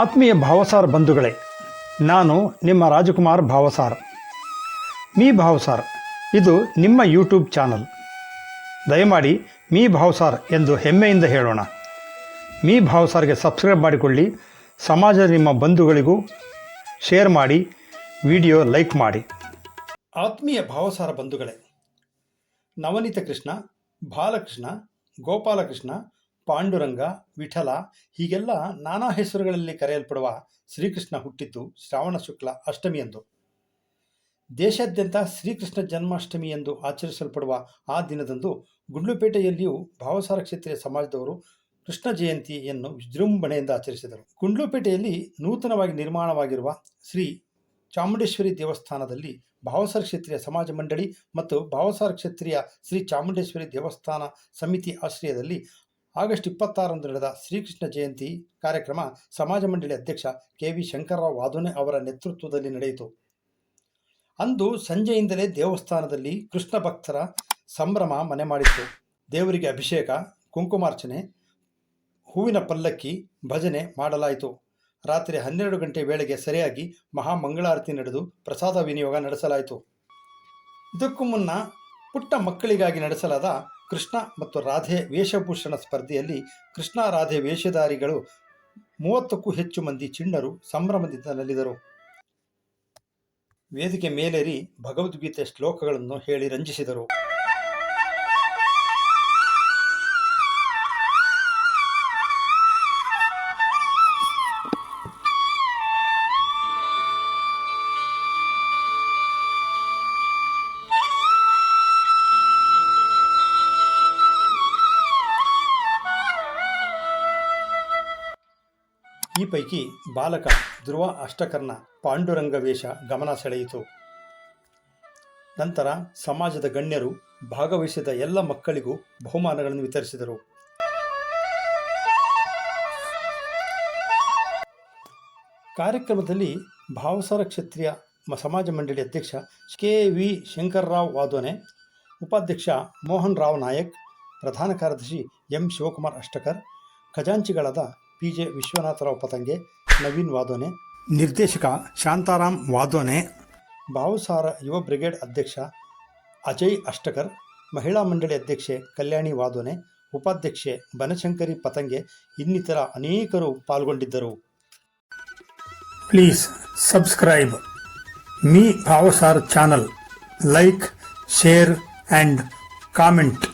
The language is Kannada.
ಆತ್ಮೀಯ ಭಾವಸಾರ ಬಂಧುಗಳೇ, ನಾನು ನಿಮ್ಮ ರಾಜಕುಮಾರ್ ಭಾವಸಾರ್. ಮೀ ಭಾವಸಾರ್, ಇದು ನಿಮ್ಮ ಯೂಟ್ಯೂಬ್ ಚಾನಲ್. ದಯಮಾಡಿ ಮೀ ಭಾವಸಾರ್ ಎಂದು ಹೆಮ್ಮೆಯಿಂದ ಹೇಳೋಣ. ಮೀ ಭಾವಸಾರ್ಗೆ ಸಬ್ಸ್ಕ್ರೈಬ್ ಮಾಡಿಕೊಳ್ಳಿ ಸಮಾಜದ ನಿಮ್ಮ ಬಂಧುಗಳಿಗೂ ಶೇರ್ ಮಾಡಿ, ವಿಡಿಯೋ ಲೈಕ್ ಮಾಡಿ. ಆತ್ಮೀಯ ಭಾವಸಾರ ಬಂಧುಗಳೇ, ನವನೀತ ಕೃಷ್ಣ, ಬಾಲಕೃಷ್ಣ, ಗೋಪಾಲಕೃಷ್ಣ ಪಾಂಡುರಂಗ, ವಿಠಲ ಹೀಗೆಲ್ಲ ನಾನಾ ಹೆಸರುಗಳಲ್ಲಿ ಕರೆಯಲ್ಪಡುವ ಶ್ರೀಕೃಷ್ಣ ಹುಟ್ಟಿದ್ದು ಶ್ರಾವಣ ಶುಕ್ಲ ಅಷ್ಟಮಿಯಂದು. ದೇಶಾದ್ಯಂತ ಶ್ರೀಕೃಷ್ಣ ಜನ್ಮಾಷ್ಟಮಿ ಎಂದು ಆಚರಿಸಲ್ಪಡುವ ಆ ದಿನದಂದು ಗುಂಡ್ಲುಪೇಟೆಯಲ್ಲಿಯೂ ಭಾವಸಾರ ಕ್ಷೇತ್ರೀಯ ಸಮಾಜದವರು ಕೃಷ್ಣ ಜಯಂತಿಯನ್ನು ವಿಜೃಂಭಣೆಯಿಂದ ಆಚರಿಸಿದರು. ಗುಂಡ್ಲುಪೇಟೆಯಲ್ಲಿ ನೂತನವಾಗಿ ನಿರ್ಮಾಣವಾಗಿರುವ ಶ್ರೀ ಚಾಮುಂಡೇಶ್ವರಿ ದೇವಸ್ಥಾನದಲ್ಲಿ ಭಾವಸಾರ ಕ್ಷೇತ್ರೀಯ ಸಮಾಜ ಮಂಡಳಿ ಮತ್ತು ಭಾವಸಾರ ಕ್ಷೇತ್ರೀಯ ಶ್ರೀ ಚಾಮುಂಡೇಶ್ವರಿ ದೇವಸ್ಥಾನ ಸಮಿತಿ ಆಶ್ರಯದಲ್ಲಿ ಆಗಸ್ಟ್ ಇಪ್ಪತ್ತಾರರಂದು ನಡೆದ ಶ್ರೀಕೃಷ್ಣ ಜಯಂತಿ ಕಾರ್ಯಕ್ರಮ ಸಮಾಜ ಮಂಡಳಿ ಅಧ್ಯಕ್ಷ ಕೆ ವಿ ಶಂಕರರಾವ್ ವಾದುನೆ ಅವರ ನೇತೃತ್ವದಲ್ಲಿ ನಡೆಯಿತು. ಅಂದು ಸಂಜೆಯಿಂದಲೇ ದೇವಸ್ಥಾನದಲ್ಲಿ ಕೃಷ್ಣ ಭಕ್ತರ ಸಂಭ್ರಮ ಮನೆ ಮಾಡಿತ್ತು. ದೇವರಿಗೆ ಅಭಿಷೇಕ, ಕುಂಕುಮಾರ್ಚನೆ, ಹೂವಿನ ಪಲ್ಲಕ್ಕಿ ಭಜನೆ ಮಾಡಲಾಯಿತು. ರಾತ್ರಿ ಹನ್ನೆರಡು ಗಂಟೆ ವೇಳೆಗೆ ಸರಿಯಾಗಿ ಮಹಾಮಂಗಳಾರತಿ ನಡೆದು ಪ್ರಸಾದ ವಿನಿಯೋಗ ನಡೆಸಲಾಯಿತು. ಇದಕ್ಕೂ ಮುನ್ನ ಪುಟ್ಟ ಮಕ್ಕಳಿಗಾಗಿ ನಡೆಸಲಾದ ಕೃಷ್ಣ ಮತ್ತು ರಾಧೆ ವೇಷಭೂಷಣ ಸ್ಪರ್ಧೆಯಲ್ಲಿ ಕೃಷ್ಣ ರಾಧೆ ವೇಷಧಾರಿಗಳು ಮೂವತ್ತಕ್ಕೂ ಹೆಚ್ಚು ಮಂದಿ ಚಿಣ್ಣರು ಸಂಭ್ರಮದಿಂದ ನಲಿದರು. ವೇದಿಕೆ ಮೇಲೇರಿ ಭಗವದ್ಗೀತೆ ಶ್ಲೋಕಗಳನ್ನು ಹೇಳಿ ರಂಜಿಸಿದರು. ಈ ಪೈಕಿ ಬಾಲಕ ಧ್ರುವ ಅಷ್ಟಕರ್ಣ ಪಾಂಡುರಂಗ ವೇಷ ಗಮನ ಸೆಳೆಯಿತು. ನಂತರ ಸಮಾಜದ ಗಣ್ಯರು ಭಾಗವಹಿಸಿದ ಎಲ್ಲ ಮಕ್ಕಳಿಗೂ ಬಹುಮಾನಗಳನ್ನು ವಿತರಿಸಿದರು. ಕಾರ್ಯಕ್ರಮದಲ್ಲಿ ಭಾವಸಾರ ಕ್ಷತ್ರಿಯ ಸಮಾಜ ಮಂಡಳಿ ಅಧ್ಯಕ್ಷ ಕೆ ವಿ ಶಂಕರರಾವ್ ವಾದೋನೆ ಉಪಾಧ್ಯಕ್ಷ ಮೋಹನ್ ರಾವ್ ನಾಯಕ್, ಪ್ರಧಾನ ಕಾರ್ಯದರ್ಶಿ ಎಂ ಶಿವಕುಮಾರ್ ಅಷ್ಟಕರ್, ಖಜಾಂಚಿಗಳಾದ ಪಿ ಜೆ ವಿಶ್ವನಾಥರಾವ್ ಪತಂಗೆ ನವೀನ್ ವಾದೋನೆ ನಿರ್ದೇಶಕ ಶಾಂತಾರಾಮ್ ವಾದೋನೆ ಭಾವುಸಾರ ಯುವ ಬ್ರಿಗೇಡ್ ಅಧ್ಯಕ್ಷ ಅಜಯ್ ಅಷ್ಟಕರ್ ಮಹಿಳಾ ಮಂಡಳಿ ಅಧ್ಯಕ್ಷೆ ಕಲ್ಯಾಣಿ ವಾದೋನೆ ಉಪಾಧ್ಯಕ್ಷೆ ಬನಶಂಕರಿ ಪತಂಗೆ ಇನ್ನಿತರ ಅನೇಕರು ಪಾಲ್ಗೊಂಡಿದ್ದರು. Please subscribe Mee Bhavsar channel like share and comment.